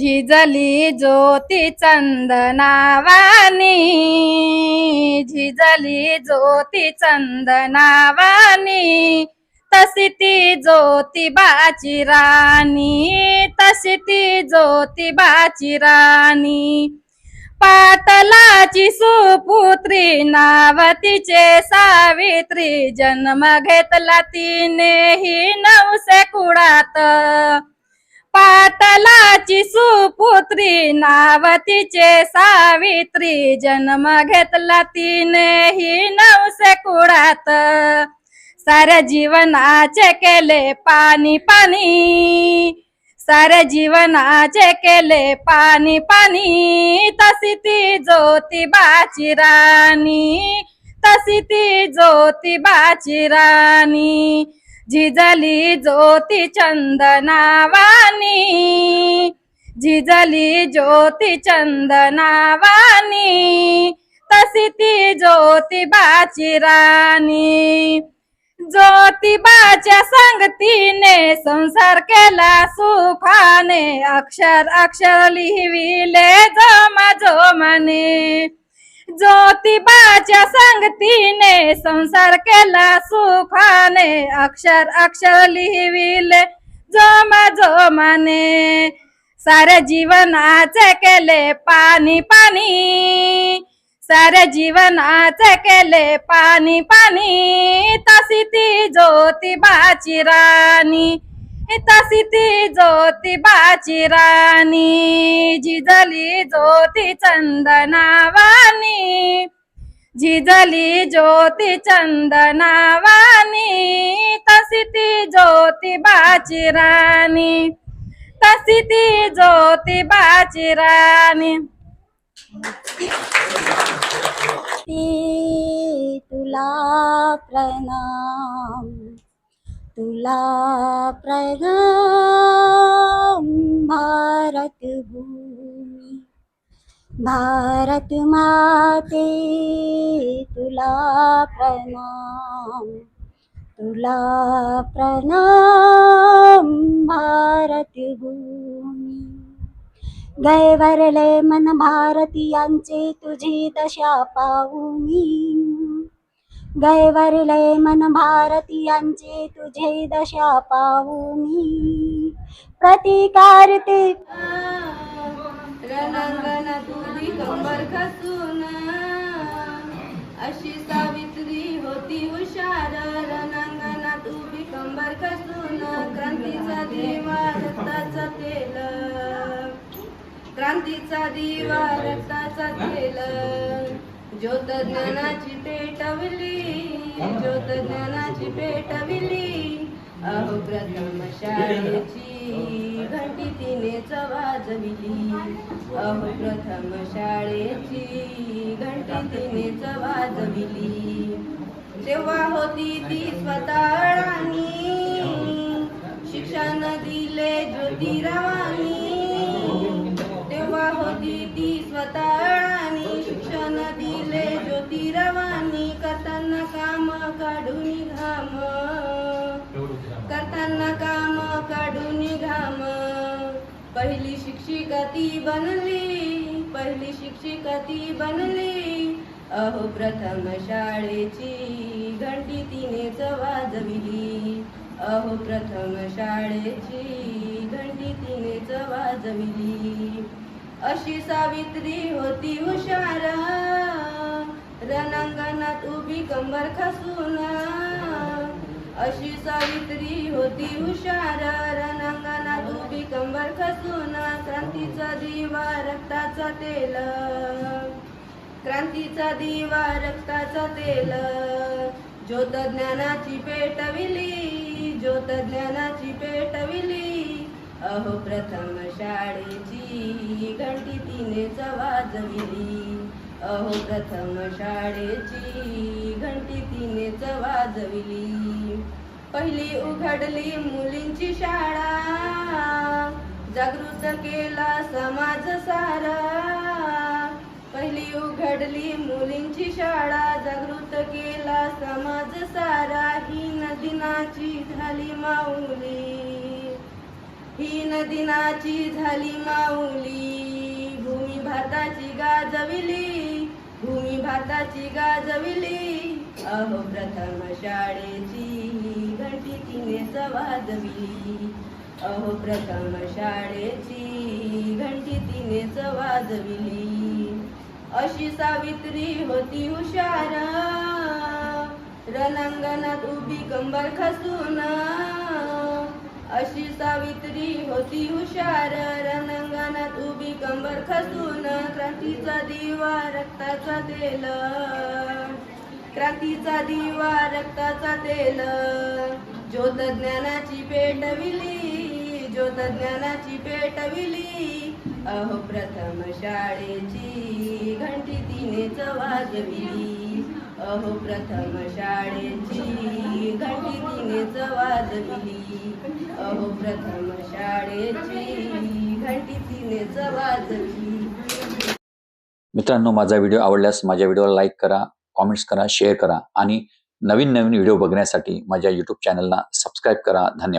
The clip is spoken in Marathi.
झिजली ज्योती चंदनावानी झिजली ज्योती चंदनावानी तशी ती ज्योतिबाची राणी तशी ती ज्योतिबाची राणी. पाटलाची सुपुत्री नावतीचे सावित्री जन्म घेतला तिने ही नवसे कुडात पातलाची सुपुत्री नावतीचे सावित्री जन्म घेतला तिने ही नवसे कुडात साऱ्या जीवनाचे केले पाणी पाणी साऱ्या जीवनाचे केले पाणी पाणी तशी ती ज्योतिबाची राणी तशी ती ज्योतिबाची राणी. झिजली ज्योती चंदनावानी झिजली ज्योती चंदनावानी तशी ती ज्योतिबाची राणी. ज्योतिबाच्या संगतीने संसार केला सुखाने अक्षर अक्षर लिहिविले जोमा जोमाने ज्योतिबाच्या संगतीने संसार केला सुखाने. अक्षर अक्षर लिहिविले जोमा जोमाने. सारे जीवनाचे केले पाणी पाणी. सारे जीवनाचे केले पाणी पाणी. तशी ती ज्योतिबाची राणी. तशी ती ज्योतिबाची राणी झिजली ज्योती चंदनावानी झिजली ज्योती चंदनावानी तशी ती ज्योतिबाची राणी तशी ती ज्योतिबाची राणी. ती तुला प्रणाम. तुला प्रणाम भारत भूमी. भारत माते तुला प्रणाम. तुला प्रणाम भारत भूमी. गैवरले मन भारतीयांचे तुझी दशा पाहुनी गैवरलय मन भारतीयांचे तुझे दशा पाऊनी प्रतिकार ते रणांगणात उभी कंबर खसून अशी सावित्री होती हुशार. रणांगणात उभी कंबर खसून क्रांतीचा दिवा रक्ताचा तेल. क्रांतीचा दिवा रक्ताचा तेल. ज्योत ज्ञानाची पेटवली ज्योत ज्ञानाची पेटविली. अहो प्रथम शाळेची घंटी तिने चवाजविली अहो प्रथम शाळेची घंटी तिने चवाजविली तेव्हा होती ती स्वतः राणी. शिक्षण दिले ज्योतिरावानी. पहिली शिक्षिका ती बनली पहिली शिक्षिका ती बनली. अहो प्रथम शाळेची घंटी तिनेच वाजविली अहो प्रथम शाळेची घंटी तिनेच वाजविली अशी सावित्री होती हुशार रणांगणात उभी कंबर खसून. अशी सावित्री होती हुशार रणांगणात उभी कंबर खसून क्रांतीचा दिवा रक्ताचा तेल. क्रांतीचा दिवा रक्ताचा तेल. ज्योत ज्ञानाची पेटविली ज्योत ज्ञानाची पेटविली अहो प्रथम शाळेची घंटी तिने वाजविली अहो प्रथम शाळेची घंटी तिने वाजविली पहिली उघडली मुलींची शाळा. जागृत केला समाज सारा. पहिली उघडली मुलींची शाळा. जागृत केला समाज सारा. ही दिनाची झाली माऊली. ही नदिनाची झाली माऊली. भूमी भारताची गाजविली. भूमी भारताची गाजविली. अहो प्रथम शाळेची ही घंटी तिनेच वाजविली अहो प्रथम शाळेची घंटी तिने वाजविली अशी सावित्री होती हुशार. रणांगणात उभी कंबर खसून. अशी सावित्री होती हुशार. रणांगणात उभी कंबर खसून. क्रांतीचा दिवा रक्ताचा तेल. क्रांतीचा दिवा रक्ताचा तेल. ज्योत ज्ञानाची पेटविली ज्योत ज्ञानाची पेटविली अहो प्रथम शाळेची घंटी तिनेच वाजविली. अहो प्रथम शाळेची घंटी तिनेच वाजविली. अहो प्रथम शाळेची घंटी तिनेच वाजविली. मित्रांनो माझा व्हिडिओ आवडल्यास माझ्या व्हिडिओला लाईक करा. कॉमेंट्स करा शेअर करा आणि नवीन नवीन व्हिडिओ बघण्यासाठी माझ्या यूट्यूब चॅनलला सबस्क्राईब करा. धन्यवाद.